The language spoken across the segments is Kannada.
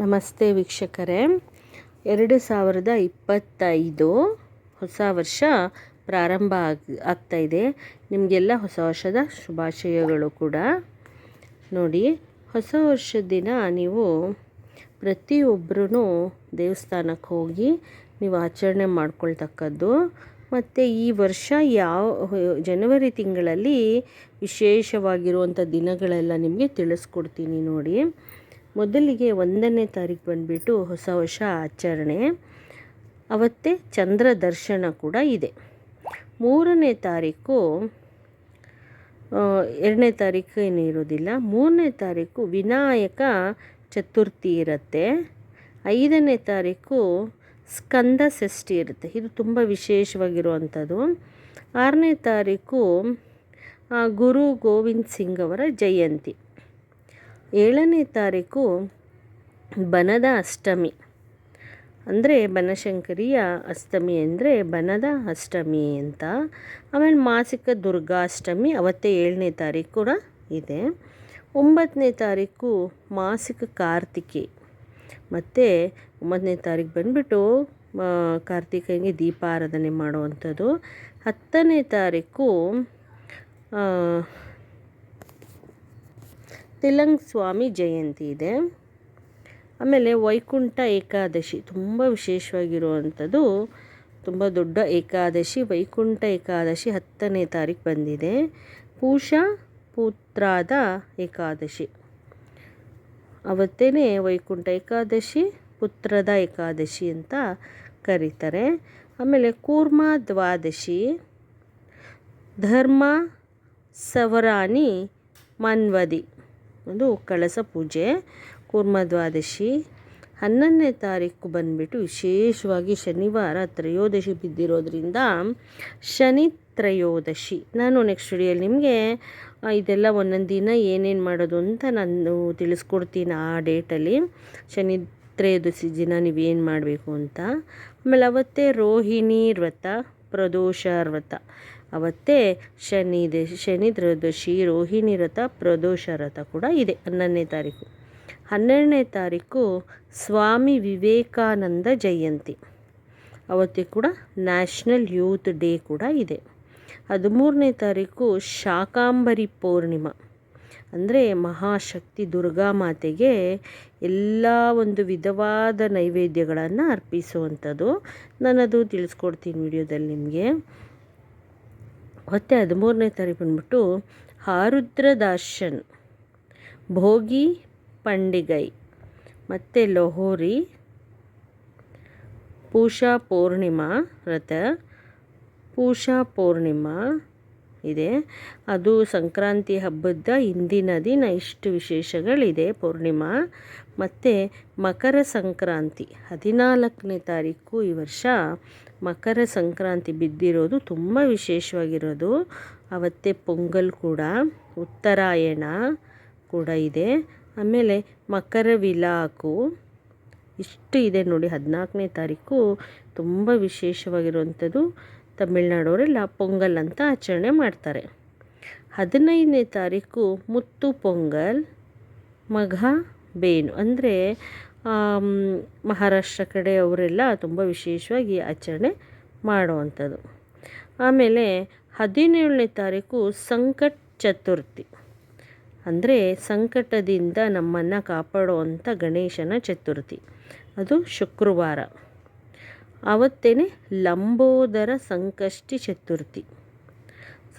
ನಮಸ್ತೆ ವೀಕ್ಷಕರೇ. ಎರಡು ಸಾವಿರದ ಇಪ್ಪತ್ತೈದು ಹೊಸ ವರ್ಷ ಪ್ರಾರಂಭ ಆಗಿ ಇದೆ. ನಿಮಗೆಲ್ಲ ಹೊಸ ವರ್ಷದ ಶುಭಾಶಯಗಳು ಕೂಡ. ನೋಡಿ, ಹೊಸ ವರ್ಷದ ದಿನ ನೀವು ಪ್ರತಿಯೊಬ್ಬರೂ ದೇವಸ್ಥಾನಕ್ಕೆ ಹೋಗಿ ನೀವು ಆಚರಣೆ ಮಾಡ್ಕೊಳ್ತಕ್ಕದ್ದು, ಮತ್ತು ಈ ವರ್ಷ ಯಾವ, ಜನವರಿ ತಿಂಗಳಲ್ಲಿ ವಿಶೇಷವಾಗಿರುವಂಥ ದಿನಗಳೆಲ್ಲ ನಿಮಗೆ ತಿಳಿಸ್ಕೊಡ್ತೀನಿ ನೋಡಿ. ಮೊದಲಿಗೆ ಒಂದನೇ ತಾರೀಕು ಬಂದುಬಿಟ್ಟು ಹೊಸ ವರ್ಷ ಆಚರಣೆ. ಅವತ್ತೇ ಚಂದ್ರ ದರ್ಶನ ಕೂಡ ಇದೆ. ಮೂರನೇ ತಾರೀಕು ಎರಡನೇ ತಾರೀಕು ಏನು ಇರೋದಿಲ್ಲ. ಮೂರನೇ ತಾರೀಕು ವಿನಾಯಕ ಚತುರ್ಥಿ ಇರುತ್ತೆ. ಐದನೇ ತಾರೀಕು ಸ್ಕಂದ ಷಷ್ಠಿ ಇರುತ್ತೆ. ಇದು ತುಂಬ ವಿಶೇಷವಾಗಿರುವಂಥದ್ದು. ಆರನೇ ತಾರೀಕು ಗುರು ಗೋವಿಂದ್ ಸಿಂಗ್ ಅವರ ಜಯಂತಿ. ಏಳನೇ ತಾರೀಕು ಬನದ ಅಷ್ಟಮಿ. ಅಂದರೆ ಬನಶಂಕರಿಯ ಅಷ್ಟಮಿ ಅಂದರೆ ಬನದ ಅಷ್ಟಮಿ ಅಂತ. ಆಮೇಲೆ ಮಾಸಿಕ ದುರ್ಗಾಷ್ಟಮಿ ಅವತ್ತೇ ಏಳನೇ ತಾರೀಕು ಕೂಡ ಇದೆ. ಒಂಬತ್ತನೇ ತಾರೀಕು ಮಾಸಿಕ ಕಾರ್ತಿಕೆ. ಮತ್ತು ಒಂಬತ್ತನೇ ತಾರೀಕು ಬಂದುಬಿಟ್ಟು ಕಾರ್ತಿಕನಿಗೆ ದೀಪಾರಾಧನೆ ಮಾಡುವಂಥದ್ದು. ಹತ್ತನೇ ತಾರೀಕು ತಿಲಂಗ್ ಸ್ವಾಮಿ ಜಯಂತಿ ಇದೆ. ಆಮೇಲೆ ವೈಕುಂಠ ಏಕಾದಶಿ ತುಂಬ ವಿಶೇಷವಾಗಿರುವಂಥದ್ದು. ತುಂಬ ದೊಡ್ಡ ಏಕಾದಶಿ, ವೈಕುಂಠ ಏಕಾದಶಿ ಹತ್ತನೇ ತಾರೀಕು ಬಂದಿದೆ. ಪೂಷಾ ಪುತ್ರಾದ ಏಕಾದಶಿ. ಅವತ್ತೇ ವೈಕುಂಠ ಏಕಾದಶಿ, ಪುತ್ರದ ಏಕಾದಶಿ ಅಂತ ಕರೀತಾರೆ. ಆಮೇಲೆ ಕೂರ್ಮ ದ್ವಾದಶಿ, ಧರ್ಮ ಸವರಾನಿ ಮನ್ವದಿ. ಒಂದು ಕಳಸ ಪೂಜೆ, ಕೂರ್ಮ ದ್ವಾದಶಿ. ಹನ್ನೊಂದನೇ ತಾರೀಕು ಬಂದುಬಿಟ್ಟು ವಿಶೇಷವಾಗಿ ಶನಿವಾರ ತ್ರಯೋದಶಿ ಬಿದ್ದಿರೋದ್ರಿಂದ ಶನಿ ತ್ರಯೋದಶಿ. ನಾನು ನೆಕ್ಸ್ಟ್ ವಿಡಿಯೋಲಿ ನಿಮಗೆ ಇದೆಲ್ಲ ಒಂದೊಂದು ದಿನ ಏನೇನು ಮಾಡೋದು ಅಂತ ನಾನು ತಿಳಿಸ್ಕೊಡ್ತೀನಿ ಆ ಡೇಟಲ್ಲಿ ಶನಿ ತ್ರಯೋದಶಿ ದಿನ ನೀವೇನು ಮಾಡಬೇಕು ಅಂತ. ಆಮೇಲೆ ಅವತ್ತೇ ರೋಹಿಣಿ ವ್ರತ, ಪ್ರದೋಷ ವ್ರತ. ಅವತ್ತೇ ಶನಿ ದೆ, ಶನಿ ತ್ರಯೋದಶಿ ರೋಹಿಣಿ ರಥ, ಪ್ರದೋಷ ರಥ ಕೂಡ ಇದೆ ಹನ್ನೊಂದನೇ ತಾರೀಕು. ಹನ್ನೆರಡನೇ ತಾರೀಕು ಸ್ವಾಮಿ ವಿವೇಕಾನಂದ ಜಯಂತಿ. ಅವತ್ತೇ ಕೂಡ ನ್ಯಾಷನಲ್ ಯೂತ್ ಡೇ ಕೂಡ ಇದೆ. ಹದಿಮೂರನೇ ತಾರೀಕು ಶಾಕಾಂಬರಿ ಪೂರ್ಣಿಮಾ. ಅಂದರೆ ಮಹಾಶಕ್ತಿ ದುರ್ಗಾ ಮಾತೆಗೆ ಎಲ್ಲ ಒಂದು ವಿಧವಾದ ನೈವೇದ್ಯಗಳನ್ನು ಅರ್ಪಿಸುವಂಥದ್ದು ನಾನದು ತಿಳಿಸ್ಕೊಡ್ತೀನಿ ವಿಡಿಯೋದಲ್ಲಿ ನಿಮಗೆ. ಮತ್ತು ಹದಿಮೂರನೇ ತಾರೀಕು ಬಂದ್ಬಿಟ್ಟು ಆರುದ್ರ ಆರುದ್ರದಾಶನ್ ಭೋಗಿ ಪಂಡಿಗೈ, ಮತ್ತು ಲೋಹೋರಿ, ಪೂಷಾ ಪೂರ್ಣಿಮಾ ವ್ರತ ಪೂಷಾ ಪೂರ್ಣಿಮಾ ಇದೆ. ಅದು ಸಂಕ್ರಾಂತಿ ಹಬ್ಬದ ಹಿಂದಿನ ದಿನ ಇಷ್ಟು ವಿಶೇಷಗಳಿದೆ ಪೂರ್ಣಿಮಾ. ಮತ್ತು ಮಕರ ಸಂಕ್ರಾಂತಿ ಹದಿನಾಲ್ಕನೇ ತಾರೀಕು ಈ ವರ್ಷ ಮಕರ ಸಂಕ್ರಾಂತಿ ಬಿದ್ದಿರೋದು ತುಂಬ ವಿಶೇಷವಾಗಿರೋದು. ಅವತ್ತೇ ಪೊಂಗಲ್ ಕೂಡ, ಉತ್ತರಾಯಣ ಕೂಡ ಇದೆ. ಆಮೇಲೆ ಮಕರ ವಿಲಾಕು ಇಷ್ಟು ಇದೆ ನೋಡಿ, ಹದಿನಾಲ್ಕನೇ ತಾರೀಕು ತುಂಬ ವಿಶೇಷವಾಗಿರುವಂಥದ್ದು. ತಮಿಳ್ನಾಡವರೆಲ್ಲ ಪೊಂಗಲ್ ಅಂತ ಆಚರಣೆ ಮಾಡ್ತಾರೆ. ಹದಿನೈದನೇ ತಾರೀಕು ಮುತ್ತು ಪೊಂಗಲ್, ಮಘ, ಬೇನು. ಅಂದರೆ ಮಹಾರಾಷ್ಟ್ರ ಕಡೆ ಅವರೆಲ್ಲ ತುಂಬ ವಿಶೇಷವಾಗಿ ಆಚರಣೆ ಮಾಡುವಂಥದ್ದು. ಆಮೇಲೆ ಹದಿನೇಳನೇ ತಾರೀಕು ಸಂಕಟ್ ಚತುರ್ಥಿ. ಅಂದರೆ ಸಂಕಟದಿಂದ ನಮ್ಮನ್ನು ಕಾಪಾಡುವಂಥ ಗಣೇಶನ ಚತುರ್ಥಿ. ಅದು ಶುಕ್ರವಾರ. ಅವತ್ತೇನೆ ಲಂಬೋದರ ಸಂಕಷ್ಟಿ ಚತುರ್ಥಿ.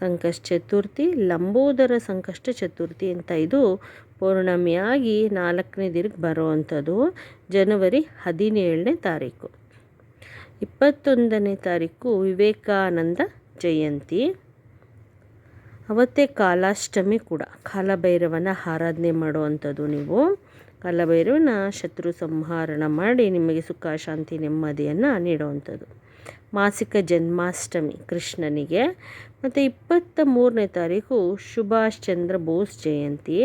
ಸಂಕಷ್ಟ ಚತುರ್ಥಿ ಲಂಬೋದರ ಸಂಕಷ್ಟ ಚತುರ್ಥಿ ಅಂತ ಇದು ಪೌರ್ಣಮಿಯಾಗಿ ನಾಲ್ಕನೇ ದಿನಕ್ಕೆ ಬರುವಂಥದ್ದು, ಜನವರಿ ಹದಿನೇಳನೇ ತಾರೀಕು. ಇಪ್ಪತ್ತೊಂದನೇ ತಾರೀಕು ವಿವೇಕಾನಂದ ಜಯಂತಿ. ಅವತ್ತೇ ಕಾಲಾಷ್ಟಮಿ ಕೂಡ, ಕಾಲಭೈರವನ ಆರಾಧನೆ ಮಾಡುವಂಥದ್ದು ನೀವು. ಕಾಲಭೈರವನ ಶತ್ರು ಸಂಹಾರಣ ಮಾಡಿ ನಿಮಗೆ ಸುಖ, ಶಾಂತಿ, ನೆಮ್ಮದಿಯನ್ನು ನೀಡುವಂಥದ್ದು. ಮಾಸಿಕ ಜನ್ಮಾಷ್ಟಮಿ ಕೃಷ್ಣನಿಗೆ. ಮತ್ತು ಇಪ್ಪತ್ತ ಮೂರನೇ ತಾರೀಕು ಸುಭಾಷ್ ಚಂದ್ರ ಬೋಸ್ ಜಯಂತಿ.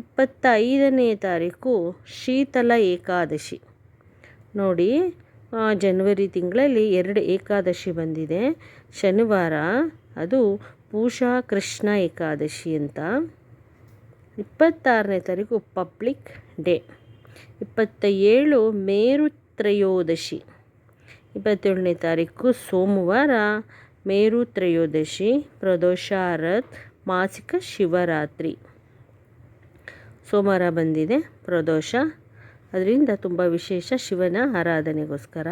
ಇಪ್ಪತ್ತೈದನೇ ತಾರೀಕು ಶೀತಲ ಏಕಾದಶಿ. ನೋಡಿ ಜನವರಿ ತಿಂಗಳಲ್ಲಿ ಎರಡು ಏಕಾದಶಿ ಬಂದಿದೆ. ಶನಿವಾರ, ಅದು ಪೂಷಾ ಕೃಷ್ಣ ಏಕಾದಶಿ ಅಂತ. ಇಪ್ಪತ್ತಾರನೇ ತಾರೀಕು ಪಬ್ಲಿಕ್ ಡೇ. ಇಪ್ಪತ್ತ ಏಳು ಮೇರು ತ್ರಯೋದಶಿ ಇಪ್ಪತ್ತೇಳನೇ ತಾರೀಕು ಸೋಮವಾರ, ಮೇರು ತ್ರಯೋದಶಿ, ಪ್ರದೋಷಾರತ್, ಮಾಸಿಕ ಶಿವರಾತ್ರಿ. ಸೋಮವಾರ ಬಂದಿದೆ ಪ್ರದೋಷ. ಅದರಿಂದ ತುಂಬ ವಿಶೇಷ ಶಿವನ ಆರಾಧನೆಗೋಸ್ಕರ.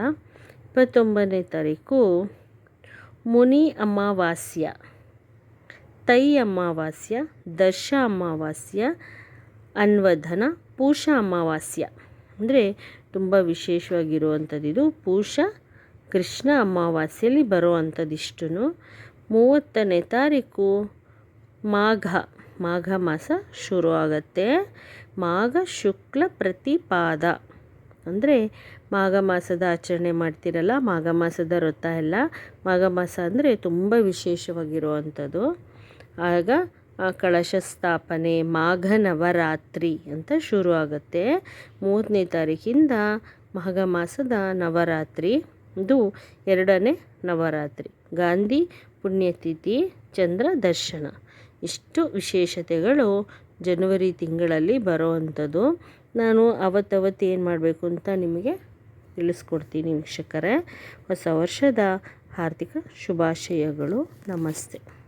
ಇಪ್ಪತ್ತೊಂಬತ್ತನೇ ತಾರೀಕು ಮುನಿ ಅಮಾವಾಸ್ಯ. ತೈ ಅಮಾವಾಸ್ಯ, ದಶ ಅಮಾವಾಸ್ಯ, ಅನ್ವಧನ, ಪೂಷ ಅಮಾವಾಸ್ಯ. ಅಂದರೆ ತುಂಬ ವಿಶೇಷವಾಗಿರುವಂಥದ್ದು ಪೂಷ ಕೃಷ್ಣ ಅಮಾವಾಸ್ಯೆಯಲ್ಲಿ ಬರುವಂಥದ್ದಿಷ್ಟು ಮೂವತ್ತನೇ ತಾರೀಕು ಮಾಘ ಮಾಘ ಮಾಸ ಶುರು ಆಗತ್ತೆ ಮಾಘ ಶುಕ್ಲ ಪ್ರತಿಪಾದ. ಅಂದರೆ ಮಾಘ ಮಾಸದ ಆಚರಣೆ ಮಾಡ್ತಿರಲ್ಲ, ಮಾಘ ಮಾಸದ ವ್ರತ ಎಲ್ಲ. ಮಾಘ ಮಾಸ ಅಂದರೆ ತುಂಬ ವಿಶೇಷವಾಗಿರುವಂಥದ್ದು. ಆಗ ಕಳಶ ಸ್ಥಾಪನೆ, ಮಾಘ ನವರಾತ್ರಿ ಅಂತ ಶುರು ಆಗುತ್ತೆ ಮೂವತ್ತನೇ ತಾರೀಕಿಂದ ಮಾಘ ಮಾಸದ ನವರಾತ್ರಿ. ಇದು ಎರಡನೇ ನವರಾತ್ರಿ. ಗಾಂಧಿ ಪುಣ್ಯತಿಥಿ, ಚಂದ್ರ ದರ್ಶನ. ಇಷ್ಟು ವಿಶೇಷತೆಗಳು ಜನವರಿ ತಿಂಗಳಲ್ಲಿ ಬರೋವಂಥದ್ದು. ನಾನು ಅವತ್ತವತ್ತು ಏನು ಮಾಡಬೇಕು ಅಂತ ನಿಮಗೆ ತಿಳಿಸ್ಕೊಡ್ತೀನಿ ವೀಕ್ಷಕರೇ. ಹೊಸ ವರ್ಷದ ಹಾರ್ದಿಕ ಶುಭಾಶಯಗಳು. ನಮಸ್ತೆ.